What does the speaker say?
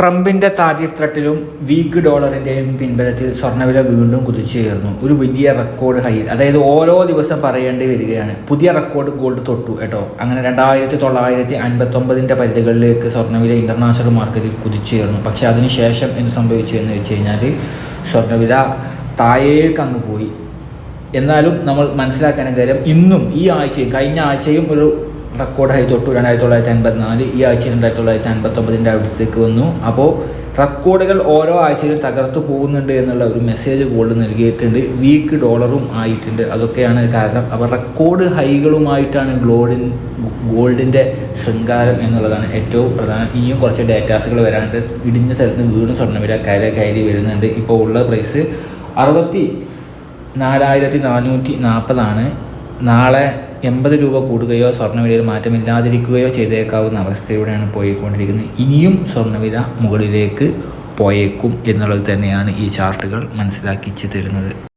ട്രംപിന്റെ tariff ത്രട്ടിലും week ഡോളറിന്റെയും പിൻബലത്തിൽ സ്വർണവില വീണ്ടും കുതിച്ചുയർന്നു. ഒരു വലിയ റെക്കോർഡ് ഹൈ അതായത് ഓരോ ദിവസം പറയേണ്ടി വരികയാണ്. പുതിയ റെക്കോർഡ് ഗോൾഡ് തൊട്ടു കേട്ടോ. അങ്ങനെ രണ്ടായിരത്തി തൊള്ളായിരത്തി അൻപത്തൊമ്പതിന്റെ പരിധികളിലേക്ക് സ്വർണവില ഇന്റർനാഷണൽ മാർക്കറ്റിൽ കുതിച്ചുയർന്നു. പക്ഷെ അതിനുശേഷം എന്ത് സംഭവിച്ചു എന്ന് വെച്ച് കഴിഞ്ഞാൽ സ്വർണവില താഴേക്ക് അങ്ങ് പോയി. എന്നാലും നമ്മൾ മനസ്സിലാക്കാൻ കാര്യം ഇന്നും ഈ ആഴ്ചയും കഴിഞ്ഞ ആഴ്ചയും ഒരു റെക്കോർഡ് ഹൈ തൊട്ടു. രണ്ടായിരത്തി തൊള്ളായിരത്തി അൻപത്തിനാല് ഈ ആഴ്ച രണ്ടായിരത്തി തൊള്ളായിരത്തി അൻപത്തൊമ്പതിന്റെ അടുത്തേക്ക് വന്നു. അപ്പോൾ റെക്കോർഡുകൾ ഓരോ ആഴ്ചയിലും തകർത്തു പോകുന്നുണ്ട് എന്നുള്ള ഒരു മെസ്സേജ് ഗോൾഡ് നൽകിയിട്ടുണ്ട്. വീക്ക് ഡോളറും ആയിട്ടുണ്ട്. അതൊക്കെയാണ് കാരണം. അപ്പോൾ റെക്കോർഡ് ഹൈകളുമായിട്ടാണ് ഗ്ലോഡിൻ ഗോൾഡിന്റെ ശൃംഗാരം എന്നുള്ളതാണ് ഏറ്റവും പ്രധാനം. ഇനിയും കുറച്ച് ഡേറ്റാസുകൾ വരാണ്ട് ഇടിഞ്ഞ സ്ഥലത്ത് വീണ്ടും സ്വർണവില കയറി കയറി വരുന്നുണ്ട്. ഇപ്പോൾ ഉള്ള പ്രൈസ് അറുപത്തി നാലായിരത്തി നാനൂറ്റി നാൽപ്പതാണ് നാളെ എൺപത് രൂപ കൂടുകയോ സ്വർണവിലയിൽ മാറ്റമില്ലാതിരിക്കുകയോ ചെയ്തേക്കാവുന്ന അവസ്ഥയിലൂടെയാണ് പോയിക്കൊണ്ടിരിക്കുന്നത്. ഇനിയും സ്വർണവില മുകളിലേക്ക് പോയേക്കും എന്നുള്ളത് തന്നെയാണ് ഈ ചാർട്ടുകൾ മനസ്സിലാക്കിച്ചു തരുന്നത്.